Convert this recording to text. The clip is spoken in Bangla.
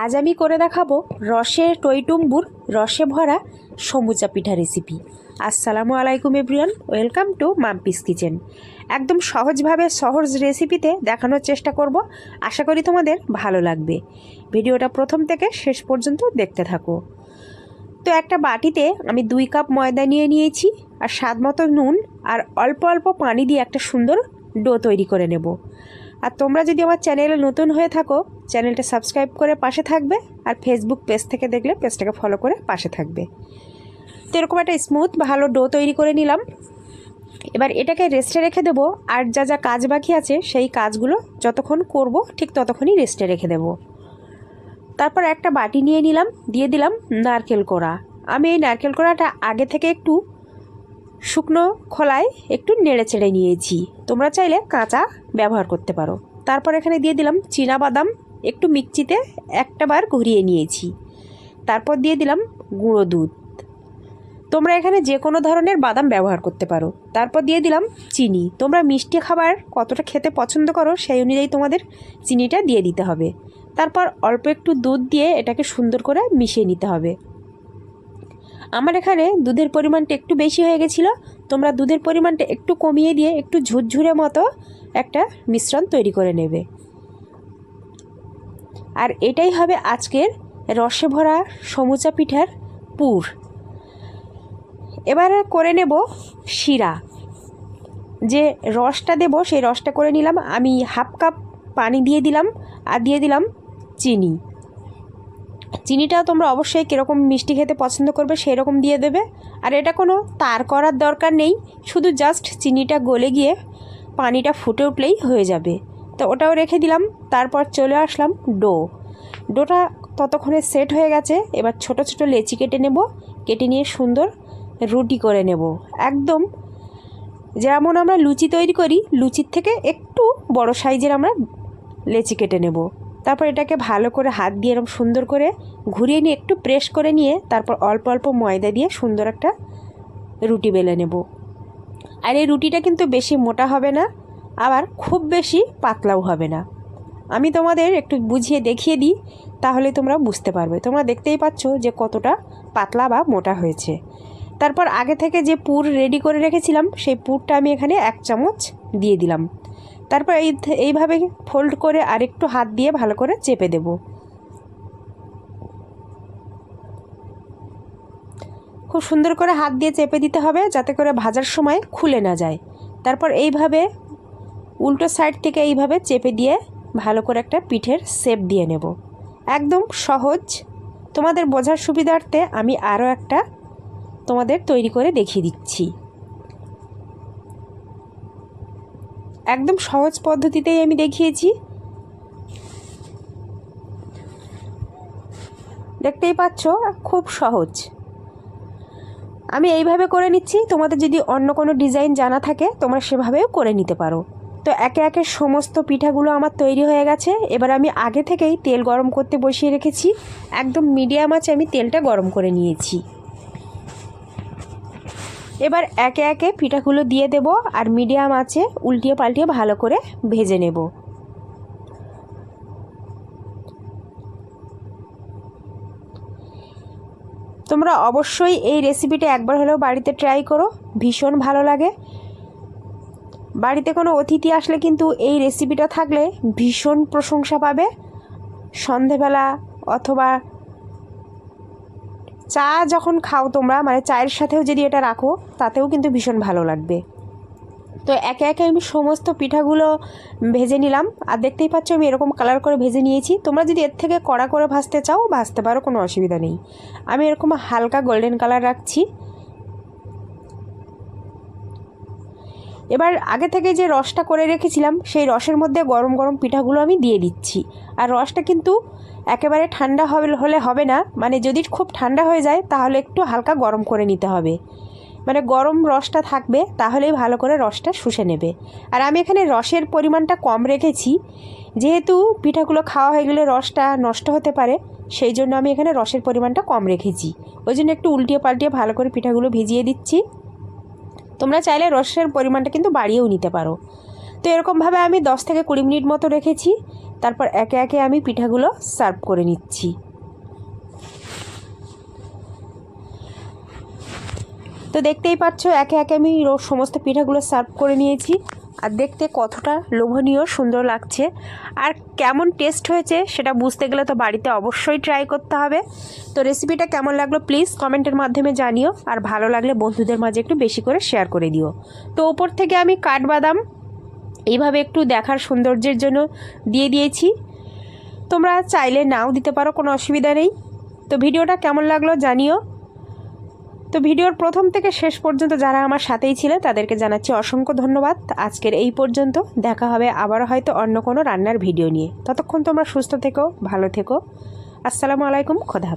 আজ আমি করে দেখাবো রসে টইটুম্বুর রসে ভরা সমুচা পিঠা রেসিপি আসসালামু আলাইকুম everyone welcome to Mampi's kitchen একদম সহজভাবে সহজ রেসিপিতে দেখানোর চেষ্টা করব, আশা করি তোমাদের ভালো লাগবে। ভিডিওটা প্রথম থেকে শেষ পর্যন্ত দেখতে থাকো। তো একটা বাটিতে আমি দুই কাপ ময়দা নিয়ে নিয়েছি, আর স্বাদ মতো নুন আর অল্প অল্প পানি দিয়ে একটা সুন্দর ডো তৈরি করে নেব। আর তোমরা যদি আমার চ্যানেলে নতুন হয়ে থাকো চ্যানেলটা সাবস্ক্রাইব করে পাশে থাকবে আর ফেসবুক পেজ থেকে দেখলে পেজটাকে ফলো করে পাশে থাকবে। তো এরকম একটা স্মুথ ভালো ডো তৈরি করে নিলাম। এবার এটাকে রেস্টে রেখে দেবো আর যা যা কাজ বাকি আছে সেই কাজগুলো যতক্ষণ করব ঠিক ততক্ষণই রেস্টে রেখে দেবো। তারপর একটা বাটি নিয়ে নিলাম, দিয়ে দিলাম নারকেল কোড়া। আমি এই নারকেল কোড়াটা আগে থেকে একটু শুকনো খোলায় একটু নেড়ে চেড়ে নিয়েছি। তোমরা চাইলে কাঁচা ব্যবহার করতে পারো। তারপর এখানে দিয়ে দিলাম চীনা বাদাম একটু মিক্সিতে একটা বার ঘুরিয়ে নিয়েছি। তারপর দিয়ে দিলাম গুঁড়ো দুধ। তোমরা এখানে যে কোনো ধরনের বাদাম ব্যবহার করতে পারো। তারপর দিয়ে দিলাম চিনি। তোমরা মিষ্টি খাবার কতটা খেতে পছন্দ করো সেই অনুযায়ী তোমাদের চিনিটা দিয়ে দিতে হবে। তারপর অল্প একটু দুধ দিয়ে এটাকে সুন্দর করে মিশিয়ে নিতে হবে। আমার এখানে দুধের পরিমাণটা একটু বেশি হয়ে গেছিল। তোমরা দুধের পরিমাণটা একটু কমিয়ে দিয়ে একটু ঝুরঝুরে মতো একটা মিশ্রণ তৈরি করে নেবে। আর এটাই হবে আজকের রসে ভরা সমুচা পিঠার পুর। এবার করে নেব শিরা। যে রসটা দেব, সেই রসটা করে নিলাম। আমি হাফ কাপ পানি দিয়ে দিলাম আর দিয়ে দিলাম চিনি। চিনিটা তোমরা অবশ্যই কীরকম মিষ্টি খেতে পছন্দ করবে সেই রকম দিয়ে দেবে। আর এটা কোনো তার করার দরকার নেই। শুধু জাস্ট চিনিটা গলে গিয়ে পানিটা ফুটে উঠলেই হয়ে যাবে। তো ওটাও রেখে দিলাম। তারপর চলে আসলাম ডো। ডোটা ততক্ষণে সেট হয়ে গেছে। এবার ছোট ছোট লেচি কেটে নেব। কেটে নিয়ে সুন্দর রুটি করে নেব। একদম যেমন আমরা লুচি তৈরি করি, লুচির থেকে একটু বড় সাইজের আমরা লেচি কেটে নেব। তারপর এটাকে ভালো করে হাত দিয়ে এরকম সুন্দর করে ঘুরিয়ে নিয়ে একটু প্রেস করে নিয়ে তারপর অল্প অল্প ময়দা দিয়ে সুন্দর একটা রুটি বেলে নেব। আর এই রুটিটা কিন্তু বেশি মোটা হবে না। আবার খুব বেশি পাতলাও হবে না। আমি তোমাদের একটু বুঝিয়ে দেখিয়ে দিই, তাহলে তোমরা বুঝতে পারবে। তোমরা দেখতেই পাচ্ছ যে কতটা পাতলা বা মোটা হয়েছে। তারপর আগে থেকে যে পুর রেডি করে রেখেছিলাম, সেই পুরটা আমি এখানে এক চামচ দিয়ে দিলাম। তারপর এই এইভাবে ফোল্ড করে আরেকটু হাত দিয়ে ভালো করে চেপে দেব। খুব সুন্দর করে হাত দিয়ে চেপে দিতে হবে, যাতে করে ভাজার সময় খুলে না যায়। তারপর এইভাবে উল্টো সাইড থেকে এইভাবে চেপে দিয়ে ভালো করে একটা পিঠের শেপ দিয়ে নেব। একদম সহজ। তোমাদের বোঝার সুবিধার্থে আমি আরও একটা তোমাদের তৈরি করে দেখিয়ে দিচ্ছি। একদম সহজ পদ্ধতিতেই আমি দেখিয়েছি। দেখতেই পাচ্ছ, খুব সহজ। আমি এইভাবে করে নিচ্ছি। তোমাদের যদি অন্য কোনো ডিজাইন জানা থাকে, তোমরা সেভাবেও করে নিতে পারো। তো একে একে সমস্ত পিঠাগুলো আমার তৈরি হয়ে গেছে। এবার আমি আগে থেকেই তেল গরম করতে বসিয়ে রেখেছি। একদম মিডিয়াম আছে আমি তেলটা গরম করে নিয়েছি। এবার একে একে পিঠাগুলো দিয়ে দেব আর মিডিয়াম আছে উল্টিয়ে পাল্টিয়ে ভালো করে ভেজে নেব। তোমরা অবশ্যই এই রেসিপিটা একবার হলেও বাড়িতে ট্রাই করো। ভীষণ ভালো লাগে। বাড়িতে কোনো অতিথি আসলে কিন্তু এই রেসিপিটা থাকলে ভীষণ প্রশংসা পাবে। সন্ধেবেলা অথবা চা যখন খাও তোমরা মানে চায়ের সাথেও যদি এটা রাখো, তাতেও কিন্তু ভীষণ ভালো লাগবে। তো একে একে আমি সমস্ত পিঠাগুলো ভেজে নিলাম। আর দেখতেই পাচ্ছ আমি এরকম কালার করে ভেজে নিয়েছি। তোমরা যদি এর থেকে কড়া করে ভাজতে চাও, ভাজতে পারো, কোনো অসুবিধা নেই। আমি এরকম হালকা গোল্ডেন কালার রাখছি। এবার আগে থেকে যে রসটা করে রেখেছিলাম, সেই রসের মধ্যে গরম গরম পিঠাগুলো আমি দিয়ে দিচ্ছি। আর রসটা কিন্তু একেবারে ঠান্ডা হবে, হলে হবে না। মানে যদি খুব ঠান্ডা হয়ে যায়, তাহলে একটু হালকা গরম করে নিতে হবে। মানে গরম রসটা থাকবে, তাহলেই ভালো করে রসটা শুষে নেবে। আর আমি এখানে রসের পরিমাণটা কম রেখেছি। যেহেতু পিঠাগুলো খাওয়া হয়ে গেলে রসটা নষ্ট হতে পারে, সেই জন্য আমি এখানে রসের পরিমাণটা কম রেখেছি। ওই জন্য একটু উল্টিয়ে পাল্টিয়ে ভালো করে পিঠাগুলো ভিজিয়ে দিচ্ছি। তোমরা চাইলে রসের পরিমাণটা কিন্তু বাড়িয়েও নিতে পারো। তো এরকমভাবে আমি দশ থেকে কুড়ি মিনিট মতো রেখেছি। তারপর একে একে আমি পিঠাগুলো সার্ভ করে নিচ্ছি। তো দেখতেই পাচ্ছ, একে একে আমি সমস্ত পিঠাগুলো সার্ভ করে নিয়েছি। আর দেখতে কতটা লোভনীয়, সুন্দর লাগছে। আর কেমন টেস্ট হয়েছে সেটা বুঝতে গেলে তো বাড়িতে অবশ্যই ট্রাই করতে হবে। তো রেসিপিটা কেমন লাগল প্লিজ কমেন্টের মাধ্যমে জানিও। আর ভালো লাগলে বন্ধুদের মাঝে একটু বেশি করে শেয়ার করে দিও। তো ওপর থেকে আমি কাঠবাদাম এইভাবে একটু দেখার সৌন্দর্যের জন্য দিয়ে দিয়েছি। তোমরা চাইলে নাও দিতে পারো, কোনো অসুবিধা নেই। তো ভিডিওটা কেমন লাগল জানিও। তো ভিডিওর প্রথম থেকে শেষ পর্যন্ত যারা আমার সাথেই ছিলেন, তাদেরকে জানাচ্ছি অসংখ্য ধন্যবাদ। আজকের এই পর্যন্ত, দেখা হবে আবারও হয়তো অন্য কোনো রান্নার ভিডিও নিয়ে। ততক্ষণ তোমরা সুস্থ থেকো, ভালো থেকো। আসসালামু আলাইকুম, খোদা।